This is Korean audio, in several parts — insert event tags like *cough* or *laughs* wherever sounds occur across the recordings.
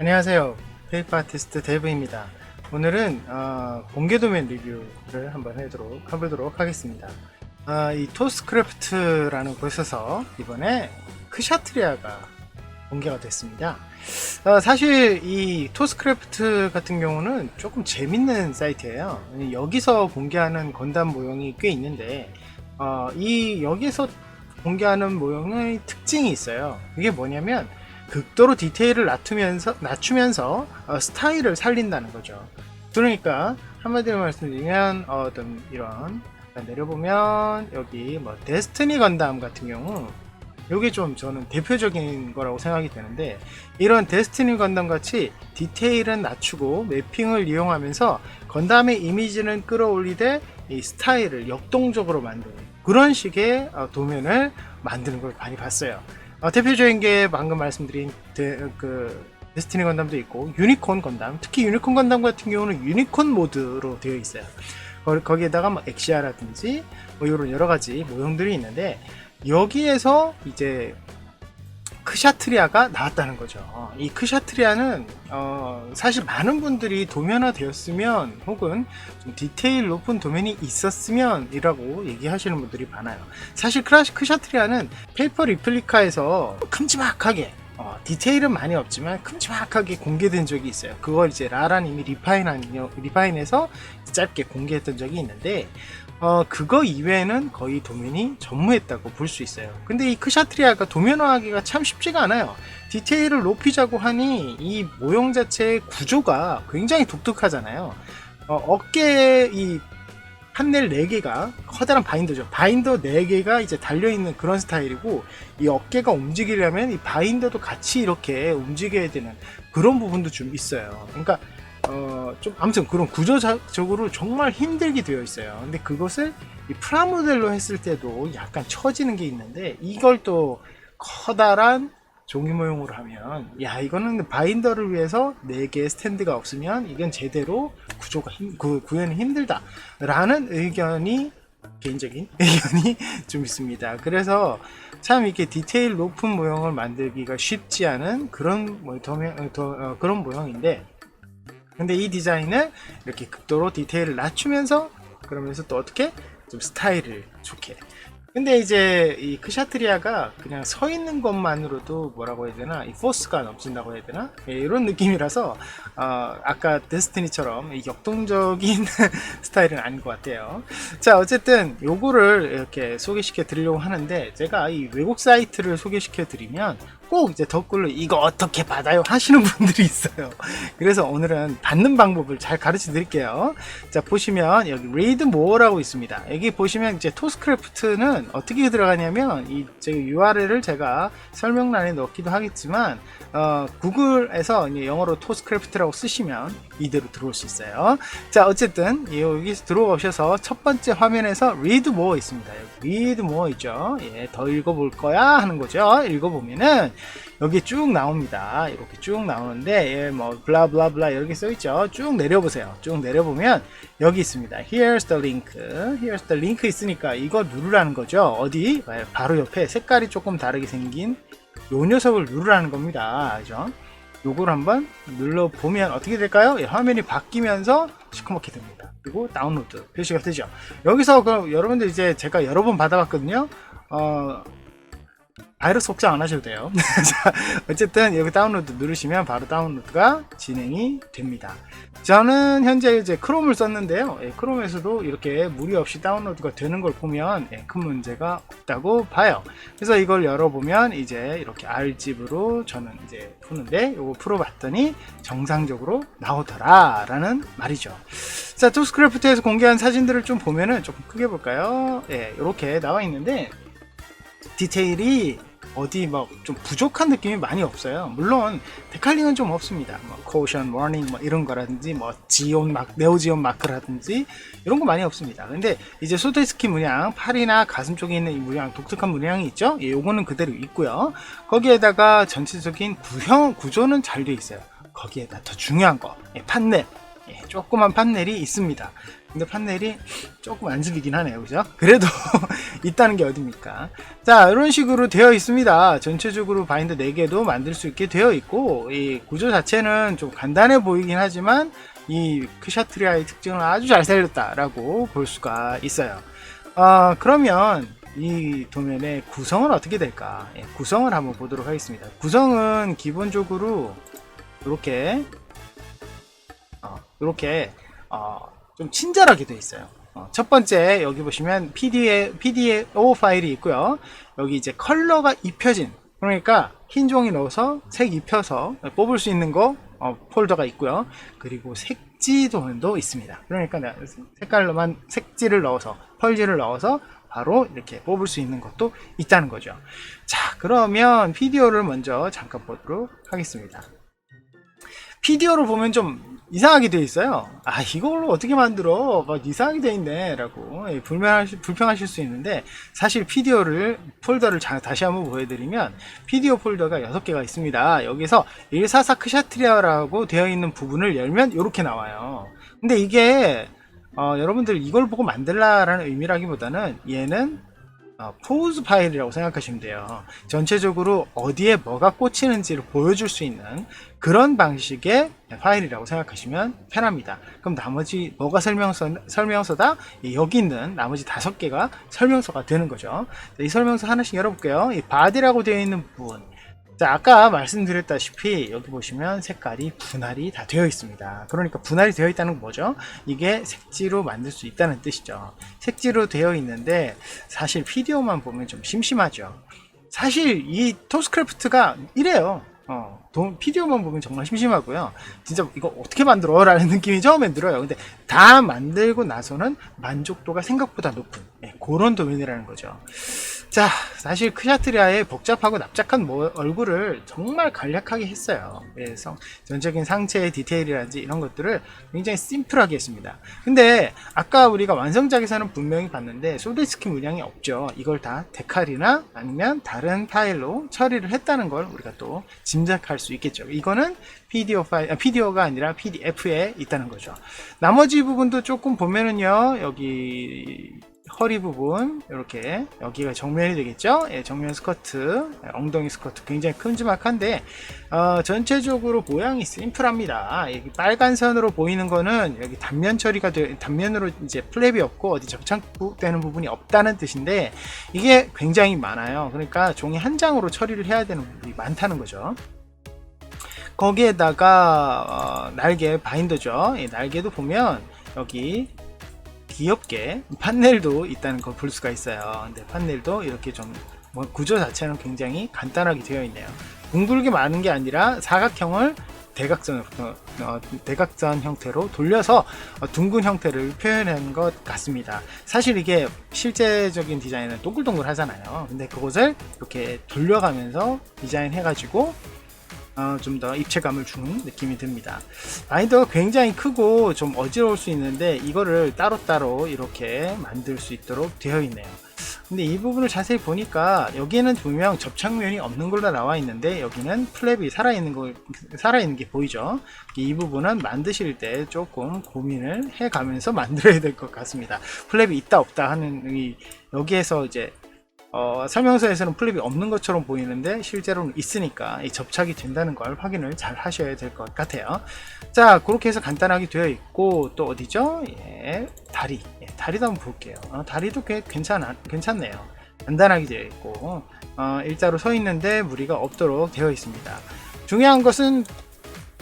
안녕하세요. 페이퍼 아티스트 데브입니다. 오늘은 어, 공개 도면 리뷰를 한번 해보도록, 해보도록 하겠습니다. 아, 이 토스크래프트라는 곳에서 이번에 크샤트리아가 공개가 됐습니다. 어, 사실 이 토스크래프트 같은 경우는 조금 재밌는 사이트예요. 여기서 공개하는 건담 모형이 꽤 있는데 어, 이 여기서 공개하는 모형의 특징이 있어요. 그게 뭐냐면 극도로 디테일을 낮추면서 낮추면서 어, 스타일을 살린다는 거죠. 그러니까 한마디로 말씀드리면 어, 어떤 이런 내려보면 여기 뭐 데스티니 건담 같은 경우 이게 좀 저는 대표적인 거라고 생각이 되는데 이런 데스티니 건담 같이 디테일은 낮추고 매핑을 이용하면서 건담의 이미지는 끌어올리되 이 스타일을 역동적으로 만드는 그런 식의 어, 도면을 만드는 걸 많이 봤어요. 어, 대표적인 게 방금 말씀드린 데, 그 데스티니 건담도 있고 유니콘 건담 특히 유니콘 건담 같은 경우는 유니콘 모드로 되어 있어요. 거, 거기에다가 뭐 엑시아라든지 뭐 이런 여러 가지 모형들이 있는데 여기에서 이제 크샤트리아가 나왔다는 거죠. 이 크샤트리아는 어, 사실 많은 분들이 도면화 되었으면 혹은 좀 디테일 높은 도면이 있었으면이라고 얘기하시는 분들이 많아요. 사실 크라시 크샤트리아는 페이퍼 리플리카에서 큼지막하게 어, 디테일은 많이 없지만 큼지막하게 공개된 적이 있어요. 그걸 이제 라라님이 리파인한 리파인해서 짧게 공개했던 적이 있는데 어, 그거 이외에는 거의 도면이 전무했다고 볼 수 있어요. 근데 이 크샤트리아가 도면화하기가 참 쉽지가 않아요. 디테일을 높이자고 하니 이 모형 자체의 구조가 굉장히 독특하잖아요. 어, 어깨에 이 판넬 4개가 커다란 바인더죠. 바인더 4개가 이제 달려있는 그런 스타일이고 이 어깨가 움직이려면 이 바인더도 같이 이렇게 움직여야 되는 그런 부분도 좀 있어요. 그러니까 어, 좀 아무튼 그런 구조적으로 정말 힘들게 되어 있어요. 근데 그것을 이 프라모델로 했을 때도 약간 처지는 게 있는데 이걸 또 커다란 종이 모형으로 하면 야 이거는 바인더를 위해서 4개의 스탠드가 없으면 이건 제대로 구조가 힘, 구, 구현이 힘들다 라는 의견이 개인적인 *laughs* 의견이 좀 있습니다 그래서 참 이렇게 디테일 높은 모형을 만들기가 쉽지 않은 그런 뭐, 도, 어, 그런 모형인데 근데 이 디자인을 이렇게 극도로 디테일을 낮추면서 그러면서 또 어떻게 좀 스타일을 좋게. 근데 이제 이 크샤트리아가 그냥 서 있는 것만으로도 뭐라고 해야 되나? 이 포스가 넘친다고 해야 되나? 예, 이런 느낌이라서 어, 아까 데스티니처럼 역동적인 *laughs* 스타일은 아닌 것 같아요. 자 어쨌든 요거를 이렇게 소개시켜 드리려고 하는데 제가 이 외국 사이트를 소개시켜 드리면 꼭 이제 댓글로 이거 어떻게 받아요? 하시는 분들이 있어요. 그래서 오늘은 받는 방법을 잘 가르쳐 드릴게요. 자 보시면 여기 read more라고 있습니다. 여기 보시면 이제 토스크래프트는 어떻게 들어가냐면 이 URL을 제가 설명란에 넣기도 하겠지만 어, 구글에서 영어로 토스크래프트라고 쓰시면 이대로 들어올 수 있어요. 자 어쨌든 여기서 들어오셔서 첫 번째 화면에서 read more 있습니다. 여기 read more 있죠. 예, 더 읽어볼 거야 하는 거죠. 읽어보면은 여기 쭉 나옵니다. 이렇게 쭉 나오는데 예, 뭐 블라블라블라 이렇게 써 있죠. 쭉 내려보세요. 쭉 내려보면 여기 있습니다. Here's the link. Here's the link 있으니까 이거 누르라는 거죠. 어디? 바로 옆에 색깔이 조금 다르게 생긴 요 녀석을 누르라는 겁니다. 그죠? 요걸 한번 눌러보면 어떻게 될까요? 예, 화면이 바뀌면서 시커멓게 됩니다. 그리고 다운로드 표시가 되죠. 여기서 그 여러분들 이제 제가 여러 번 받아봤거든요. 어, 바이러스 걱정 안 하셔도 돼요. *laughs* 자, 어쨌든 여기 다운로드 누르시면 바로 다운로드가 진행이 됩니다. 저는 현재 이제 크롬을 썼는데요. 예, 크롬에서도 이렇게 무리 없이 다운로드가 되는 걸 보면 예, 큰 문제가 없다고 봐요. 그래서 이걸 열어보면 이제 이렇게 R집으로 저는 이제 푸는데 이거 풀어봤더니 정상적으로 나오더라 라는 말이죠. 자, 투스크래프트에서 공개한 사진들을 좀 보면은 조금 크게 볼까요? 예, 이렇게 나와 있는데 디테일이 어디 막 좀 부족한 느낌이 많이 없어요. 물론 데칼링은 좀 없습니다. 뭐 코션, 워닝 뭐 이런 거라든지 뭐 지온 막 네오지온 마크라든지 이런 거 많이 없습니다. 근데 이제 소데스키 문양 팔이나 가슴 쪽에 있는 이 문양 독특한 문양이 있죠. 예, 요거는 그대로 있고요. 거기에다가 전체적인 구형 구조는 잘 돼 있어요. 거기에다 더 중요한 거 예, 판넬 예, 조그만 판넬이 있습니다. 근데 판넬이 조금 안 들리긴 하네요. 그죠? 그래도 *laughs* 있다는 게 어딥니까? 자, 이런 식으로 되어 있습니다. 전체적으로 바인더 4개도 만들 수 있게 되어 있고, 이 구조 자체는 좀 간단해 보이긴 하지만, 이 크샤트리아의 특징을 아주 잘 살렸다라고 볼 수가 있어요. 아, 그러면 이 도면의 구성은 어떻게 될까? 예, 구성을 한번 보도록 하겠습니다. 구성은 기본적으로 이렇게 어, 이렇게 어, 좀 친절하게 되어 있어요. 어, 첫 번째 여기 보시면 PDA, PDO 파일이 있고요. 여기 이제 컬러가 입혀진 그러니까 흰 종이 넣어서 색 입혀서 뽑을 수 있는 거 어, 폴더가 있고요. 그리고 색지 도면도 있습니다. 그러니까 색깔로만 색지를 넣어서 펄지를 넣어서 바로 이렇게 뽑을 수 있는 것도 있다는 거죠. 자, 그러면 PDO를 먼저 잠깐 보도록 하겠습니다. PDO를 보면 좀 이상하게 되어 있어요. 아, 이걸로 어떻게 만들어? 막 이상하게 되어 있네. 라고 예, 불편하실, 불평하실 수 있는데, 사실 PDO를, 폴더를 자- 다시 한번 보여드리면, PDO 폴더가 6개가 있습니다. 여기서 144 크샤트리아라고 되어 있는 부분을 열면 이렇게 나와요. 근데 이게, 어, 여러분들 이걸 보고 만들라라는 의미라기보다는 얘는 어, 포즈 파일이라고 생각하시면 돼요. 전체적으로 어디에 뭐가 꽂히는지를 보여줄 수 있는 그런 방식의 파일이라고 생각하시면 편합니다. 그럼 나머지 뭐가 설명서, 설명서다? 이 여기 있는 나머지 다섯 개가 설명서가 되는 거죠. 자, 이 설명서 하나씩 열어볼게요. 이 바디라고 되어 있는 부분. 자, 아까 말씀드렸다시피 여기 보시면 색깔이 분할이 다 되어 있습니다. 그러니까 분할이 되어 있다는 건 뭐죠? 이게 색지로 만들 수 있다는 뜻이죠. 색지로 되어 있는데 사실 PDO만 보면 좀 심심하죠. 사실 이 토스크래프트가 이래요. 어, 돈, PDO만 보면 정말 심심하고요. 진짜 이거 어떻게 만들어? 라는 *laughs* 느낌이 처음엔 들어요. 근데 다 만들고 나서는 만족도가 생각보다 높은 예, 그런 도면이라는 거죠. 자, 사실 크샤트리아의 복잡하고 납작한 모- 얼굴을 정말 간략하게 했어요. 그래서 전적인 상체의 디테일이라든지 이런 것들을 굉장히 심플하게 했습니다. 근데 아까 우리가 완성작에서는 분명히 봤는데 소드스키 문양이 없죠. 이걸 다 데칼이나 아니면 다른 파일로 처리를 했다는 걸 우리가 또 짐작할 수 있겠죠. 이거는 PDO 파일, 아, PDO가 아니라 PDF에 있다는 거죠. 나머지 부분도 조금 보면은요, 여기 허리 부분 이렇게 여기가 정면이 되겠죠? 예, 정면 스커트 예, 엉덩이 스커트 굉장히 큼지막한데 어, 전체적으로 모양이 심플합니다. 여기 빨간 선으로 보이는 거는 여기 단면 처리가 되, 단면으로 이제 플랩이 없고 어디 접착되는 부분이 없다는 뜻인데 이게 굉장히 많아요. 그러니까 종이 한 장으로 처리를 해야 되는 부분이 많다는 거죠. 거기에다가 어, 날개 바인더죠. 예, 날개도 보면 여기 귀엽게 판넬도 있다는 걸 볼 수가 있어요. 근데 판넬도 이렇게 좀 뭐 구조 자체는 굉장히 간단하게 되어 있네요. 둥글게 많은 게 아니라 사각형을 대각선 어, 어, 대각선 형태로 돌려서 어, 둥근 형태를 표현한 것 같습니다. 사실 이게 실제적인 디자인은 동글동글 하잖아요. 근데 그것을 이렇게 돌려가면서 디자인해가지고 어, 좀 더 입체감을 주는 느낌이 듭니다. 바인더가 굉장히 크고 좀 어지러울 수 있는데 이거를 따로따로 이렇게 만들 수 있도록 되어 있네요. 근데 이 부분을 자세히 보니까 여기에는 분명 접착면이 없는 걸로 나와 있는데 여기는 플랩이 살아있는 거 살아있는 게 보이죠. 이 부분은 만드실 때 조금 고민을 해 가면서 *laughs* 만들어야 될 것 같습니다. 플랩이 있다 없다 하는 이 여기에서 이제 어, 설명서에서는 플립이 없는 것처럼 보이는데 실제로는 있으니까 이 접착이 된다는 걸 확인을 잘 하셔야 될 것 같아요. 자, 그렇게 해서 간단하게 되어 있고 또 어디죠? 예, 다리. 예, 다리도 한번 볼게요. 어, 다리도 꽤 괜찮아, 괜찮네요. 간단하게 되어 있고 어, 일자로 서 있는데 무리가 없도록 되어 있습니다. 중요한 것은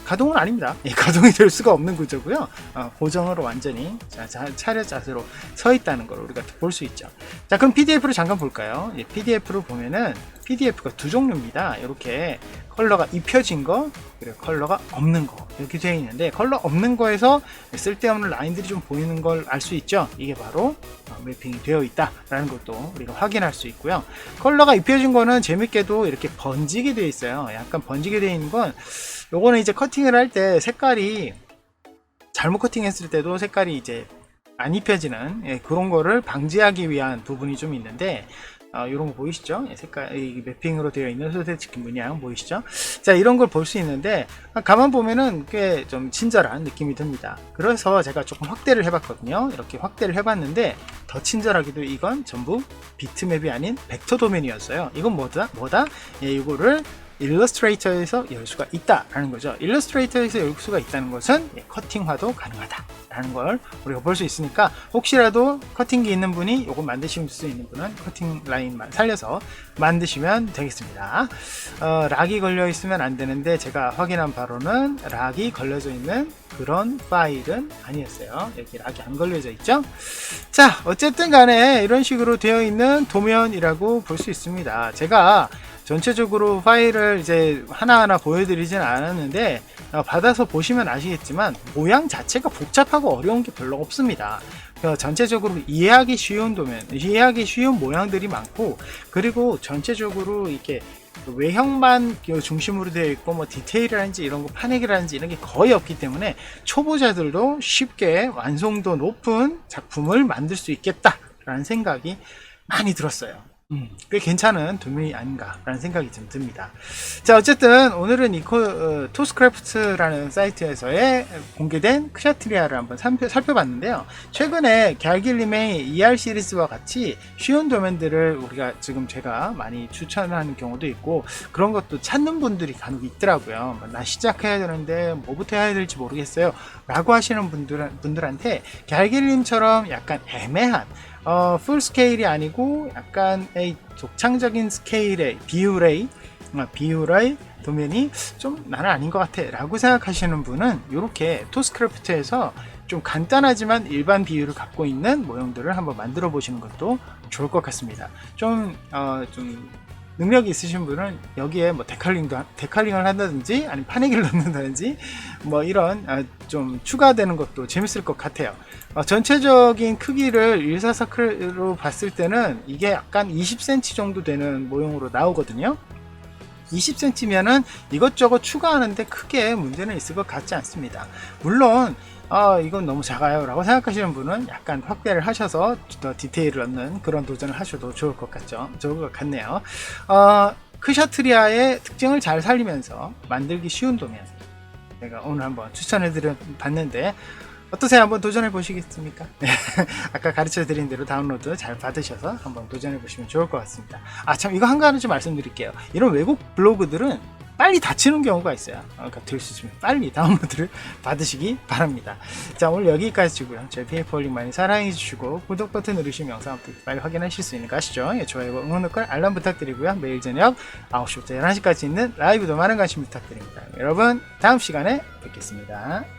가동은 아닙니다. 예, 가동이 될 수가 없는 구조고요. 어, 고정으로 완전히 자, 자, 차렷 자세로 서 있다는 걸 우리가 볼 수 있죠. 자, 그럼 PDF를 잠깐 볼까요? 예, PDF를 보면은 PDF가 두 종류입니다. 이렇게 컬러가 입혀진 거, 그리고 컬러가 없는 거 이렇게 되어 있는데 컬러 없는 거에서 쓸데없는 라인들이 좀 보이는 걸 알 수 있죠. 이게 바로 어, 매핑이 되어 있다 라는 것도 우리가 확인할 수 있고요. 컬러가 입혀진 거는 재밌게도 이렇게 번지게 되어 있어요. 약간 번지게 되어 있는 건 요거는 이제 커팅을 할 때 색깔이 잘못 커팅했을 때도 색깔이 이제 안 입혀지는 예, 그런 거를 방지하기 위한 부분이 좀 있는데 이런 거 보이시죠? 예, 색깔 이 매핑으로 되어 있는 소대치킨 문양 보이시죠? 자 이런 걸 볼 수 있는데 아, 가만 보면은 꽤 좀 친절한 느낌이 듭니다. 그래서 제가 조금 확대를 해봤거든요. 이렇게 확대를 해봤는데 더 친절하게도 이건 전부 비트맵이 아닌 벡터 도면이었어요. 이건 뭐다? 뭐다? 예, 이거를 일러스트레이터에서 열 수가 있다라는 거죠. 일러스트레이터에서 열 수가 있다는 것은 예, 커팅화도 가능하다라는 걸 우리가 볼 수 있으니까 혹시라도 커팅기 있는 분이 이거 만드실 수 있는 분은 커팅 라인만 살려서 만드시면 되겠습니다. 어, 락이 걸려 있으면 안 되는데 제가 확인한 바로는 락이 걸려져 있는 그런 파일은 아니었어요. 여기 락이 안 걸려져 있죠. 자, 어쨌든 간에 이런 식으로 되어 있는 도면이라고 볼 수 있습니다. 제가 전체적으로 파일을 이제 하나하나 보여드리진 않았는데 어, 받아서 보시면 아시겠지만 모양 자체가 복잡하고 어려운 게 별로 없습니다. 어, 전체적으로 이해하기 쉬운 도면, 이해하기 쉬운 모양들이 많고 그리고 전체적으로 이렇게 외형만 중심으로 되어 있고 뭐 디테일이라든지 이런 거 파내기라든지 이런 게 거의 없기 때문에 초보자들도 쉽게 완성도 높은 작품을 만들 수 있겠다라는 생각이 많이 들었어요. 음, 꽤 괜찮은 도면이 아닌가라는 생각이 좀 듭니다. 자, 어쨌든 오늘은 이 어, 토스크래프트라는 사이트에서의 공개된 크샤트리아를 한번 살펴, 살펴 봤는데요. 최근에 갤길님의 ER 시리즈와 같이 쉬운 도면들을 우리가 지금 제가 많이 추천하는 경우도 있고 그런 것도 찾는 분들이 간혹 있더라고요. 뭐나 시작해야 되는데 뭐부터 해야 될지 모르겠어요. 라고 하시는 분들, 분들한테 갤길님처럼 약간 애매한 어, 풀 스케일이 아니고 약간의 독창적인 스케일의 비율의 어, 비율의 도면이 좀 나는 아닌 것 같아 라고 생각하시는 분은 이렇게 토스크래프트에서 좀 간단하지만 일반 비율을 갖고 있는 모형들을 한번 만들어 보시는 것도 좋을 것 같습니다. 좀, 어, 좀 능력이 있으신 분은 여기에 뭐 데칼링도 데칼링을 한다든지 아니면 파내기를 *laughs* 넣는다든지 뭐 이런 아, 좀 추가되는 것도 재밌을 것 같아요. 어, 전체적인 크기를 144크로 봤을 때는 이게 약간 20cm 정도 되는 모형으로 나오거든요. 20cm면은 이것저것 추가하는데 크게 문제는 있을 것 같지 않습니다. 물론 아 이건 너무 작아요 라고 생각하시는 분은 약간 확대를 하셔서 더 디테일을 얻는 그런 도전을 하셔도 좋을 것 같죠 좋을 것 같네요 어, 크샤트리아의 특징을 잘 살리면서 만들기 쉬운 도면 제가 오늘 한번 추천해 드려 봤는데 어떠세요? 한번 도전해 보시겠습니까? *laughs* 네. 아까 가르쳐 드린 대로 다운로드 잘 받으셔서 한번 도전해 보시면 좋을 것 같습니다. 아, 참, 이거 한 가지 좀 말씀드릴게요. 이런 외국 블로그들은 빨리 닫히는 경우가 있어요. 어, 그러니까 들을 수 있으면 빨리 다운로드를 *laughs* 받으시기 바랍니다. 자, 오늘 여기까지고요. 저희 페이퍼링 많이 사랑해 주시고 구독 버튼 누르시면 영상 빨리 확인하실 수 있는 거 아시죠? 예, 좋아요와 응원 댓글 알람 부탁드리고요. 매일 저녁 9시부터 11시까지 있는 라이브도 많은 관심 부탁드립니다. 여러분, 다음 시간에 뵙겠습니다.